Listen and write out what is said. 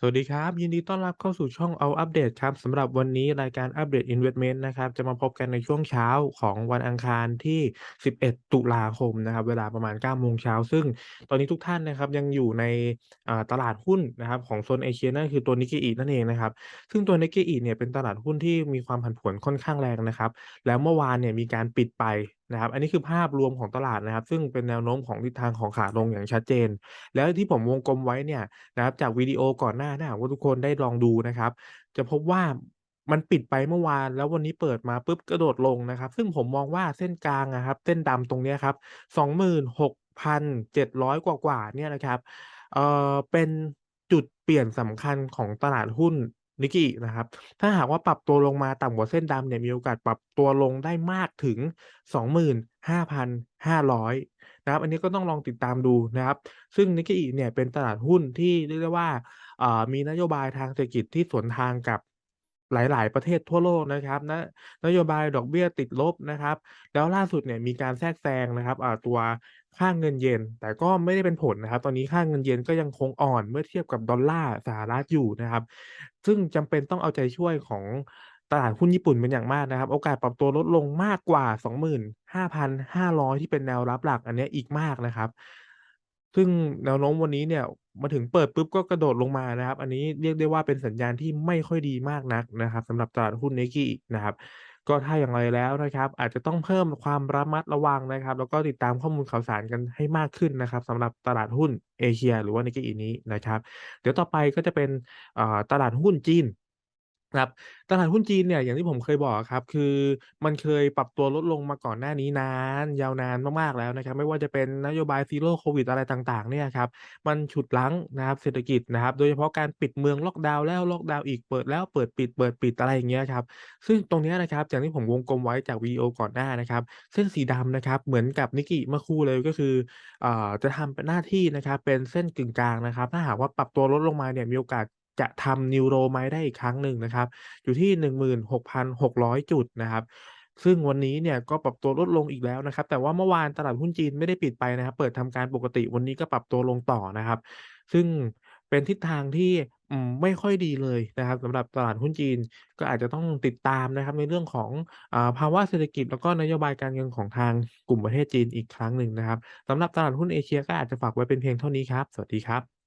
สวัสดีครับ ยินดีต้อนรับเข้าสู่ช่องเอาอัปเดตครับสำหรับวันนี้รายการอัปเดต Investment นะครับจะมาพบกันในช่วงเช้าของวันอังคารที่ 11 ตุลาคมนะครับเวลาประมาณ 9 โมงเช้า ซึ่งตอนนี้ทุกท่านนะครับยังอยู่ในตลาดหุ้นนะครับของโซนเอเชียนั่นคือตัว Nikkei นั่นเองนะครับซึ่งตัว Nikkei เนี่ยเป็นตลาดหุ้นที่มีความผันผวนค่อนข้างแรงนะครับแล้วเมื่อวานเนี่ยมีการปิดไป นะครับ อันนี้คือภาพรวมของตลาดนะครับ ซึ่งเป็นแนวโน้มของทิศทางของขาลงอย่างชัดเจน แล้วที่ผมวงกลมไว้เนี่ยนะครับ จากวิดีโอก่อนหน้าถ้าหากว่าทุกคนได้ลองดูนะครับ จะพบว่ามันปิดไปเมื่อวานแล้ววันนี้เปิดมาปุ๊บกระโดดลงนะครับ ซึ่งผมมองว่าเส้นกลางอะครับ เส้นดำตรงนี้ครับ26,700กว่าๆเนี่ยนะครับ เอ่อเป็นจุดเปลี่ยนสำคัญของตลาดหุ้น นิกกี้นะครับ ถ้าหากว่าปรับตัวลงมาต่ำกว่าเส้นดำเนี่ยมีโอกาสปรับตัวลงได้มากถึง 25,500 นะครับ อันนี้ก็ต้องลองติดตามดูนะครับ ซึ่งนิกกี้เนี่ยเป็นตลาดหุ้นที่เรียกได้ว่ามีนโยบายทางเศรษฐกิจที่สวนทางกับ หลาย ๆ ประเทศทั่วโลกนะครับนนโยบายดอกเบี้ยติดลบนะครับ แล้วล่าสุดเนี่ยมีการแทรกแซงนะครับตัวค่าเงินเยนแต่ก็ไม่ได้เป็นผลนะครับ ตอนนี้ค่าเงินเยนก็ยังคงอ่อนเมื่อเทียบกับดอลลาร์สหรัฐอยู่นะครับ ซึ่งจำเป็นต้องเอาใจช่วยของตลาดหุ้นญี่ปุ่นเป็นอย่างมากนะครับ โอกาสปรับตัวลดลงมากกว่า 25,500 ที่เป็นแนวรับหลักอันนี้อีกมากนะครับ ซึ่งแนวโน้มวันนี้เนี่ยมาถึงเปิดปุ๊บก็กระโดดลงมานะครับ อันนี้เรียกได้ว่าเป็นสัญญาณที่ไม่ค่อยดีมากนักนะครับสำหรับตลาดหุ้น Nikkei นะครับ ก็ถ้าอย่างไรแล้วนะครับ อาจจะต้องเพิ่มความระมัดระวังนะครับ แล้วก็ติดตามข้อมูลข่าวสารกันให้มากขึ้นนะครับสำหรับตลาดหุ้นเอเชีย หรือว่า Nikkei นี้นะครับ เดี๋ยวต่อไปก็จะเป็นตลาดหุ้นจีน ครับ ตลาดหุ้นจีนเนี่ย อย่างที่ผมเคยบอกอะครับ คือมันเคยปรับตัวลดลงมาก่อนหน้านี้นาน ยาวนานมาก ๆ แล้วนะครับ ไม่ว่าจะเป็นนโยบายซีโร่โควิดอะไรต่าง ๆ เนี่ยครับ มันฉุดรั้งนะครับเศรษฐกิจนะครับ โดยเฉพาะการปิดเมืองล็อกดาวน์แล้วล็อกดาวน์อีก เปิดแล้วเปิดปิด เปิดปิดอะไรอย่างเงี้ยครับ ซึ่งตรงเนี้ยนะครับ อย่างที่ผมวงกลมไว้จากวิดีโอก่อนหน้านะครับ เส้นสีดำนะครับ เหมือนกับ Nikkei เมื่อครู่เลยก็คืออ่าจะทำเป็นหน้าที่นะครับ เป็นเส้นกึ่งกลางนะครับ ถ้าหากว่าปรับตัวลดลงมาเนี่ย มีโอกาส จะทำ New Low ไหมได้อีกครั้งหนึ่งนะครับ อยู่ที่ 16,600 จุดนะครับ ซึ่งวันนี้เนี่ยก็ปรับตัวลดลงอีกแล้วนะครับ แต่ว่าเมื่อวานตลาดหุ้นจีนไม่ได้ปิดไปนะครับ เปิดทำการปกติวันนี้ก็ปรับตัวลงต่อนะครับ ซึ่งเป็นทิศทางที่ไม่ค่อยดีเลยนะครับสำหรับตลาดหุ้นจีนก็อาจจะต้องติดตามนะครับในเรื่องของอภาวะเศรษฐกิจแล้วก็นโยบายการเงินของทางกลุ่มประเทศจีนอีกครั้งหนึ่งนะครับสำหรับตลาดหุ้นเอเชียก็อาจจะฝากไว้เป็นเพียงเท่านี้ครับ สวัสดีครับ